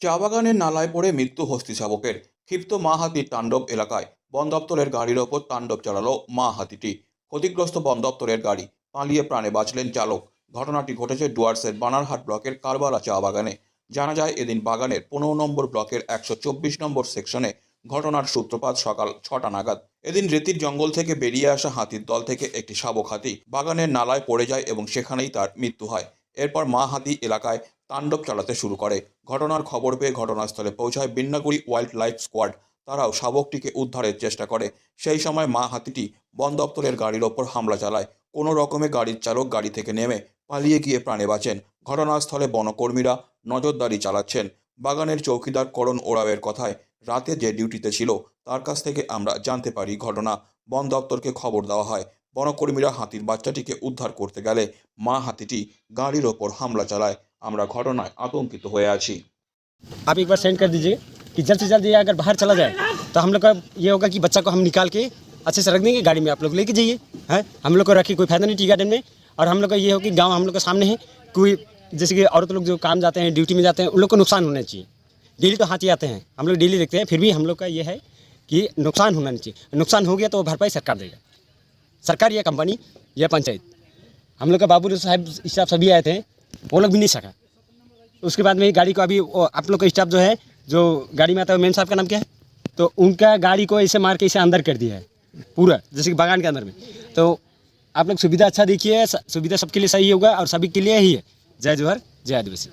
চা বাগানের নালায় পড়ে মৃত্যু হস্তি শাবকের ক্ষিপ্ত মা হাতির তাণ্ডব এলাকায় বন দপ্তরের গাড়ির ওপর তাণ্ডব চালালো মা হাতিটি ক্ষতিগ্রস্ত বন দপ্তরের গাড়ি পালিয়ে প্রাণে বাঁচলেন চালক। ঘটনাটি ঘটেছে ডুয়ার্সের বানারহাট ব্লকের কারবালা চা বাগানে জানা যায়, এদিন বাগানের পনেরো নম্বর ব্লকের একশো চব্বিশ নম্বর সেকশনে ঘটনার সূত্রপাত সকাল ছটা নাগাদ। এদিন রেতির জঙ্গল থেকে বেরিয়ে আসা হাতির দল থেকে একটি শাবক হাতি বাগানের নালায় পড়ে যায় এবং সেখানেই তার মৃত্যু হয়। এরপর মা হাতি এলাকায় তাণ্ডব চালাতে শুরু করে। ঘটনার খবর পেয়ে ঘটনাস্থলে পৌঁছায় বিন্নাগুড়ি ওয়াইল্ড লাইফ স্কোয়াড। তারাও শাবকটিকে উদ্ধারের চেষ্টা করে। সেই সময় মা হাতিটি বন দপ্তরের গাড়ির ওপর হামলা চালায়। কোনো রকমে গাড়ির চালক গাড়ি থেকে নেমে পালিয়ে গিয়ে প্রাণে বাঁচেন। ঘটনাস্থলে বনকর্মীরা নজরদারি চালাচ্ছেন। বাগানের চৌকিদার করণ ওরাওয়ের কথায়, রাতে যে ডিউটিতে ছিল, তার কাছ থেকে আমরা জানতে পারি ঘটনা। বন দপ্তরকে খবর দেওয়া হয় বনকর্মীরা হাতির বাচ্চাটিকে উদ্ধার করতে গেলে মা হাতিটি গাড়ির ওপর হামলা চালায় আমরা ঘটনায় আতঙ্কিত হয়ে আছি आप एक बार सेंड कर दीजिए कि जल्द से जल्द ये अगर बाहर चला जाए तो हम लोग का ये होगा कि बच्चा को हम निकाल के अच्छे से रख देंगे गाड़ी में आप लोग लेके जाइए हैं हम लोग को रखिए कोई फायदा नहीं टी गार्डन में और हम लोग का ये हो कि गांव हम लोग के सामने है कोई जैसे कि औरत लोग जो काम जाते हैं ड्यूटी में जाते हैं उन लोग को नुकसान होना चाहिए डेली तो हाथी आते हैं हम लोग डेली देखते हैं फिर भी हम लोग का ये है कि नुकसान होना नहीं चाहिए नुकसान हो गया तो वो भरपाई सरकार देगा सरकार या कंपनी या पंचायत। हम लोग का बाबू साहब स्टाफ सभी आए थे, वो लोग भी नहीं सका। उसके बाद में गाड़ी को अभी आप लोग का स्टाफ जो है, जो गाड़ी में आता है मेन साहब का नाम क्या है? तो उनका गाड़ी को ऐसे मार के इसे अंदर कर दिया है, पूरा, जैसे कि बागान के अंदर में। तो आप लोग सुविधा अच्छा देखिए सुविधा सबके लिए सही होगा और सभी के लिए ही है। जय जोहर, जय आदिवासी।